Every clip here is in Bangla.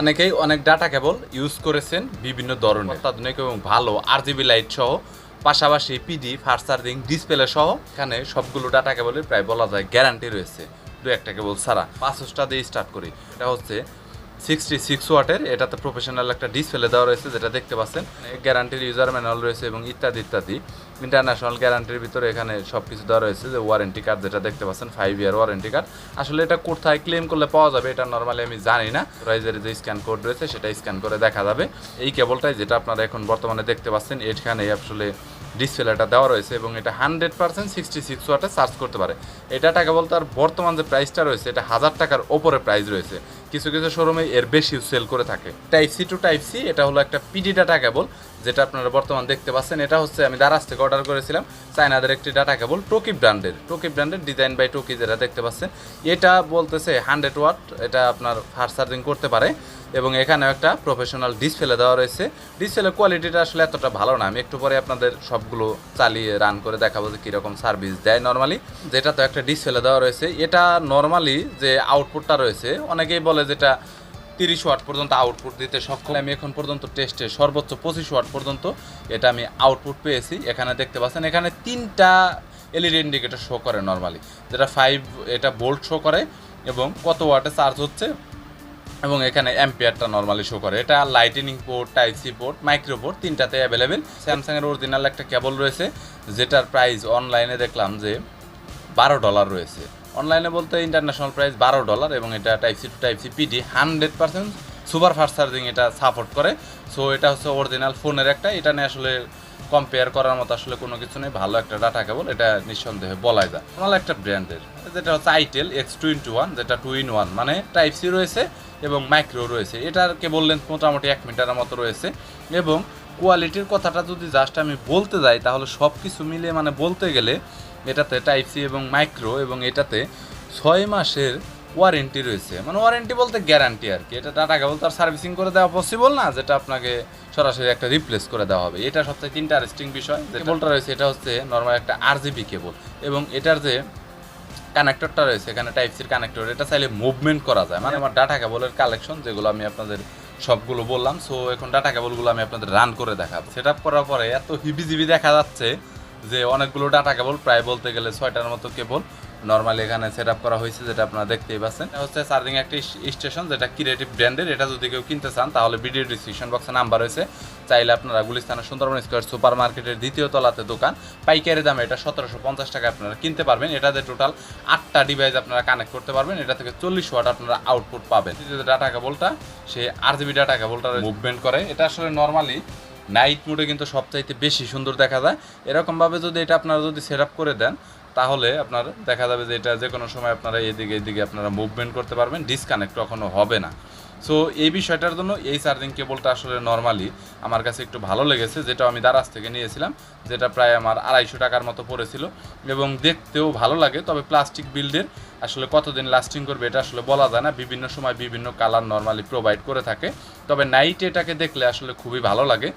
অনেকেই অনেক ডাটা কেবল ইউজ করেছেন বিভিন্ন ধরনের। অত্যাধুনিক এবং ভালো আর জিবি লাইট সহ, পাশাপাশি পিডি ফাস্ট চার্জিং ডিসপ্লে সহ, এখানে সবগুলো ডাটা কেবলের প্রায় বলা যায় গ্যারান্টি রয়েছে। দু একটা কেবল ছাড়া। পাঁচশোটা দিয়ে স্টার্ট করি। এটা হচ্ছে সিক্সটি সিক্স ওয়াটের, এটাতে প্রফেশনাল একটা ডিসপ্লে দেওয়া রয়েছে, যেটা দেখতে পাচ্ছেন। গ্যারান্টির ইউজার ম্যানুয়াল রয়েছে এবং ইত্যাদি ইত্যাদি। ইন্টারন্যাশনাল গ্যারান্টির ভিতরে এখানে সব কিছু দেওয়া রয়েছে, যে ওয়ারেন্টি কার্ড যেটা দেখতে পাচ্ছেন ফাইভ ইয়ার ওয়ারেন্টি কার্ড আসলে এটা কোথায় ক্লেম করলে পাওয়া যাবে, এটা নর্মালি আমি জানি না। রাইজের যে স্ক্যান কোড রয়েছে সেটা স্ক্যান করে দেখা যাবে। এই কেবলটাই যেটা আপনারা এখন বর্তমানে দেখতে পাচ্ছেন এখানে আসলে ডিসপ্লেটা দেওয়া রয়েছে এবং এটা হান্ড্রেড পার্সেন্ট সিক্সটি সিক্স ওয়াটে চার্জ করতে পারে। এটা টাকা বলতে আর বর্তমান যে প্রাইসটা রয়েছে, এটা হাজার টাকার ওপরে প্রাইস রয়েছে। কিছু কিছু শোরুমে এর বেশি সেল করে থাকে। Type C to type C এটা হলো একটা পিডি ডাটা কেবল যেটা আপনারা বর্তমান দেখতে পাচ্ছেন। এটা হচ্ছে আমি দারাজ থেকে অর্ডার করেছিলাম, চায়নাদের একটি ডাটা কেবল টোকি ব্র্যান্ডের টোকি ব্র্যান্ডের ডিজাইন বাই টোকি যেটা দেখতে পাচ্ছেন। এটা বলতেছে হান্ড্রেড ওয়াট এটা আপনার ফাস্ট চার্জিং করতে পারে। এবং এখানেও একটা প্রফেশনাল ডিসপ্লে দেওয়া রয়েছে। ডিসপ্লে কোয়ালিটিটা আসলে এতটা ভালো না। আমি একটু পরে আপনাদের সবগুলো চালিয়ে রান করে দেখাবো যে কীরকম সার্ভিস দেয় নর্মালি যেটা তো একটা ডিসপ্লে দেওয়া রয়েছে। এটা নর্মালি যে আউটপুটটা রয়েছে, অনেকেই বলে যেটা তিরিশ ওয়াট পর্যন্ত আউটপুট দিতে সক্ষম। আমি এখন পর্যন্ত টেস্টে সর্বোচ্চ পঁচিশ ওয়াট পর্যন্ত এটা আমি আউটপুট পেয়েছি। এখানে দেখতে পাচ্ছেন, এখানে তিনটা এলইডি ইন্ডিকেটর শো করে নর্মালি যেটা ফাইভ এটা বোল্ট শো করে এবং কত ওয়াটে চার্জ হচ্ছে? এবং এখানে অ্যাম্পিয়ারটা নর্মালি শো করে। এটা lightning port type C port micro port তিনটাতে available স্যামসাংয়ের অরিজিনাল একটা কেবল রয়েছে, যেটার প্রাইস অনলাইনে দেখলাম যে বারো ডলার রয়েছে। অনলাইনে বলতে ইন্টারন্যাশনাল প্রাইস বারো ডলার এবং এটা type C to type C PD hundred percent super fast charging এটা সাপোর্ট করে। সো এটা হচ্ছে অরিজিনাল ফোনের একটা। এটা নিয়ে আসলে কম্পেয়ার করার মতো আসলে কোনো কিছু নেই। ভালো একটা ডাটা কেবল, এটা নিঃসন্দেহে বলাই যায়। ভালো একটা ব্র্যান্ডের, যেটা হচ্ছে itel X two into one যেটা টু ইন ওয়ান মানে টাইপ সি রয়েছে এবং মাইক্রো রয়েছে। এটার কেবল লেন্থ মোটামুটি এক মিটারের মতো রয়েছে এবং কোয়ালিটির কথাটা যদি জাস্ট আমি বলতে যাই, তাহলে সব কিছু মিলিয়ে মানে বলতে গেলে এটাতে টাইপ সি এবং মাইক্রো এবং এটাতে ছয় মাসের ওয়ারেন্টি রয়েছে। মানে ওয়ারেন্টি বলতে গ্যারান্টি আর কি। এটা টাকা কেবল তার সার্ভিসিং করে দেওয়া পসিবল না, যেটা আপনাকে সরাসরি একটা রিপ্লেস করে দেওয়া হবে। এটা সবথেকে ইন্টারেস্টিং বিষয়। যে কেবলটা রয়েছে, এটা হচ্ছে নর্মাল একটা আরজিবি কেবল এবং এটার যে কানেক্টরটা রয়েছে, এখানে টাইপ সির কানেক্টর এটা চাইলে মুভমেন্ট করা যায়। মানে আমার ডাটা কেবলের কালেকশন যেগুলো আমি আপনাদের সবগুলো বললাম। সো এখন ডাটা কেবলগুলো আমি আপনাদের রান করে দেখাবো। সেট আপ করার পরে এত হিবিজিবি দেখা যাচ্ছে যে অনেকগুলো ডাটা কেবল প্রায় বলতে গেলে ছয়টার মতো কেবল নর্মালি এখানে সেট করা হয়েছে, যেটা আপনারা দেখতেই পাচ্ছেন। হচ্ছে চার্জিং একটি স্টেশন যেটা ক্রিয়েটিভ ব্র্যান্ডের এটা যদি কেউ কিনতে চান, তাহলে ভিডিও ডিসক্রিপশন বক্সে নাম্বার রয়েছে। চাইলে আপনারা গুলিস্তানের সুন্দরবন স্কোয়ার সুপার মার্কেটের দ্বিতীয় তলাতে দোকান। পাইকারি দামে এটা সতেরোশো পঞ্চাশ টাকা আপনারা কিনতে পারবেন। এটাতে টোটাল আটটা ডিভাইস আপনারা কানেক্ট করতে পারবেন। এটা থেকে চল্লিশ ওয়াট আপনারা আউটপুট পাবেন। ডাটা কেবলটা সে আর জিবি ডাটা কেবলটা মুভমেন্ট করে। এটা আসলে নর্মালি নাইট মোডে কিন্তু সবচাইতে বেশি সুন্দর দেখা যায়। এরকমভাবে যদি এটা আপনারা যদি সেট করে দেন তাহলে আপনার দেখা যাবে যে এটা যে কোনো সময় আপনারা এদিকে এদিকে আপনারা মুভমেন্ট করতে পারবেন ডিসকানেক্ট কখনো হবে না। সো এই বিষয়টার জন্য এই চার্জিং কেবলটা আসলে নর্মালি আমার কাছে একটু ভালো লেগেছে, যেটা আমি দারাজ থেকে নিয়েছিলাম, যেটা প্রায় আমার আড়াইশো টাকার মতো পড়েছিল এবং দেখতেও ভালো লাগে, তবে প্লাস্টিক বিল্ডের আসলে কতদিন লাস্টিং করবে এটা আসলে বলা যায় না। বিভিন্ন সময় বিভিন্ন কালার নর্মালি প্রোভাইড করে থাকে, তবে নাইট এটাকে দেখলে আসলে খুবই ভালো লাগে।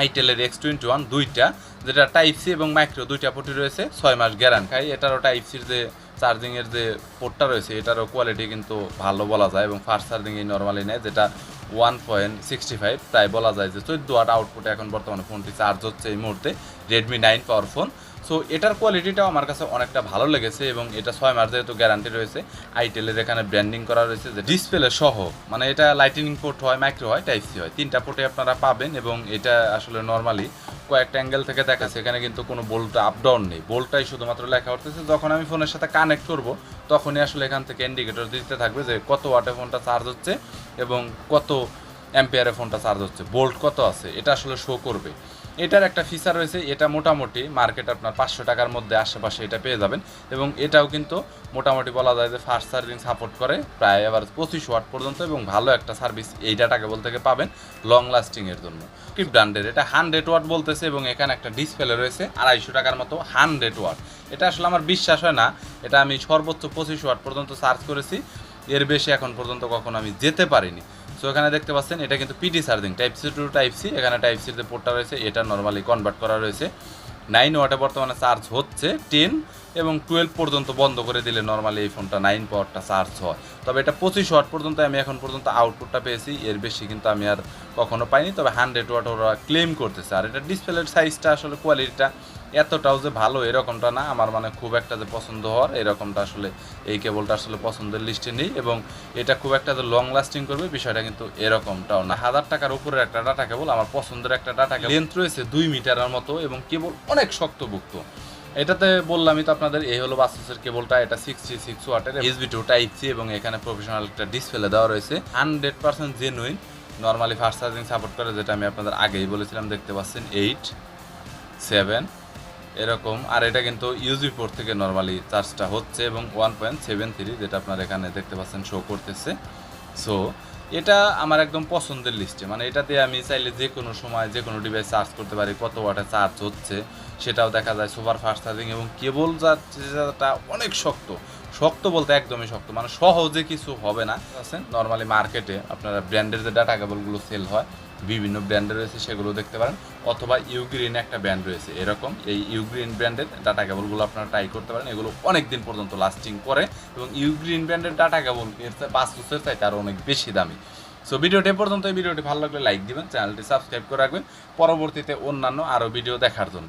আইটেলের এক্স টোয়েন্টি ওয়ান দুইটা, যেটা টাইপ সি এবং মাইক্রো দুইটা পোর্টে রয়েছে, ছয় মাস গ্যারান্ট খাই এটারও টাইপ সির যে চার্জিংয়ের যে পোর্টটা রয়েছে, এটারও কোয়ালিটি কিন্তু ভালো বলা যায় এবং ফাস্ট এই নর্মালি নেয়, যেটা ওয়ান পয়েন্ট সিক্সটি ফাইভ প্রায় বলা যায় যে চোদ্দ ওয়াট আউটপুটে এখন বর্তমানে ফোনটি চার্জ হচ্ছে এই মুহূর্তে Redmi nine power phone so এটার কোয়ালিটিটাও আমার কাছে অনেকটা ভালো লেগেছে এবং এটা ছয় মাস যেহেতু গ্যারান্টি রয়েছে আইটেলের এখানে ব্র্যান্ডিং করা রয়েছে যে ডিসপ্লে সহ মানে এটা লাইটিনিং পোর্ট হয় মাইক্রো হয় টাইপ সি হয়। তিনটা পোর্টে আপনারা পাবেন এবং এটা আসলে নর্মালি কয়েকটা অ্যাঙ্গেল থেকে দেখাচ্ছে, এখানে কিন্তু কোনো বোল্ট আপ ডাউন নেই। বোল্টটাই শুধুমাত্র লেখা উঠতেছে, যখন আমি ফোনের সাথে কানেক্ট করব তখনই আসলে এখান থেকে ইন্ডিকেটর দিতে থাকবে যে কত ওয়াটে ফোনটা চার্জ হচ্ছে এবং কত অ্যাম্পিয়ারে ফোনটা চার্জ হচ্ছে। বোল্ট কত আছে? এটা আসলে শো করবে। এটার একটা ফিচার রয়েছে, এটা মোটামুটি মার্কেট আপনার পাঁচশো টাকার মধ্যে আশেপাশে এটা পেয়ে যাবেন এবং এটাও কিন্তু মোটামুটি বলা যায় যে ফাস্ট চার্জিং সাপোর্ট করে প্রায় এবার পঁচিশ ওয়াট পর্যন্ত এবং ভালো একটা সার্ভিস এই ডাটা কেবল থেকে পাবেন লং লাস্টিংয়ের জন্য। কি ব্র্যান্ডের এটা হান্ড্রেড ওয়াট বলতেছে এবং এখানে একটা ডিসপ্লে রয়েছে আড়াইশো টাকার মতো হান্ড্রেড ওয়াট এটা আসলে আমার বিশ্বাস হয় না। এটা আমি সর্বোচ্চ পঁচিশ ওয়াট পর্যন্ত চার্জ করেছি। এর বেশি এখন পর্যন্ত কখনো আমি যেতে পারিনি। সো এখানে দেখতে পাচ্ছেন, এটা কিন্তু PD charging type C to type C এখানে টাইপ সির যে পোর্টটা রয়েছে, এটা নর্মালি কনভার্ট করা রয়েছে। নাইন ওয়াটে বর্তমানে চার্জ হচ্ছে টেন এবং টুয়েলভ পর্যন্ত বন্ধ করে দিলে নর্মালি এই ফোনটা নাইন পাওয়ারটা চার্জ হয়। তবে এটা পঁচিশ ওয়াট পর্যন্ত আমি এখন পর্যন্ত আউটপুটটা পেয়েছি, এর বেশি কিন্তু আমি আর কখনো পাইনি। তবে হান্ড্রেড ওয়াট ওরা ক্লেম করতেছে। আর এটা ডিসপ্লের সাইজটা আসলে কোয়ালিটিটা এতটাও যে ভালো এরকমটা না। আমার মানে খুব একটা যে পছন্দ হওয়ার এরকমটা আসলে এই কেবলটা আসলে পছন্দের লিস্টে নেই এবং এটা খুব একটা যে লং লাস্টিং করবে বিষয়টা কিন্তু এরকমটাও না। হাজার টাকার উপরের একটা ডাটা কেবল আমার পছন্দের একটা ডাটা কেবল লেন্থ রয়েছে দুই মিটারের মতো এবং কেবল অনেক শক্তভুক্ত। এটাতে বললামই তো আপনাদের, এই হলো বাসুসের কেবলটা, এটা সিক্সটি সিক্স ওয়াটের এসবি টু টাইপ সি এবং এখানে প্রফেশনাল একটা ডিসপ্লে দেওয়া রয়েছে। Hundred percent genuine normally fast charging support করে, যেটা আমি আপনাদের আগেই বলেছিলাম, দেখতে পাচ্ছেন এইট সেভেন এরকম। আর এটা কিন্তু ইউজি পোর্ট থেকে নর্মালি চার্জটা হচ্ছে এবং ওয়ান পয়েন্ট সেভেন থ্রি যেটা আপনার এখানে দেখতে পাচ্ছেন শো করতেছে। সো এটা আমার একদম পছন্দের লিস্টে মানে এটাতে আমি চাইলে যে কোনো সময় যে কোনো ডিভাইস চার্জ করতে পারি, কত ওয়াটে চার্জ হচ্ছে, সেটাও দেখা যায় সুপার ফাস্ট চার্জিং এবং কেবল চার্জটা অনেক শক্ত। শক্ত বলতে একদমই শক্ত। মানে সহজে কিছু হবে না। আছেন নর্মালি মার্কেটে আপনারা ব্র্যান্ডের যে ডাটা কেবলগুলো সেল হয় বিভিন্ন ব্র্যান্ডে রয়েছে, সেগুলো দেখতে পারেন। অথবা ইউগ্রিন একটা ব্র্যান্ড রয়েছে, এরকম। এই ইউগ্রিন ব্র্যান্ডের ডাটা কেবলগুলো আপনারা ট্রাই করতে পারেন। এগুলো অনেক দিন পর্যন্ত লাস্টিং করে এবং ইউগ্রিন ব্র্যান্ডের ডাটা কেবল এর পাঁচ বছরের চাইতে আরও অনেক বেশি দামি। সো ভিডিওটি পর্যন্ত, এই ভিডিওটি ভালো লাগলে লাইক দিবেন চ্যানেলটি সাবস্ক্রাইব করে রাখবেন। পরবর্তীতে অন্যান্য আরও ভিডিও দেখার জন্য।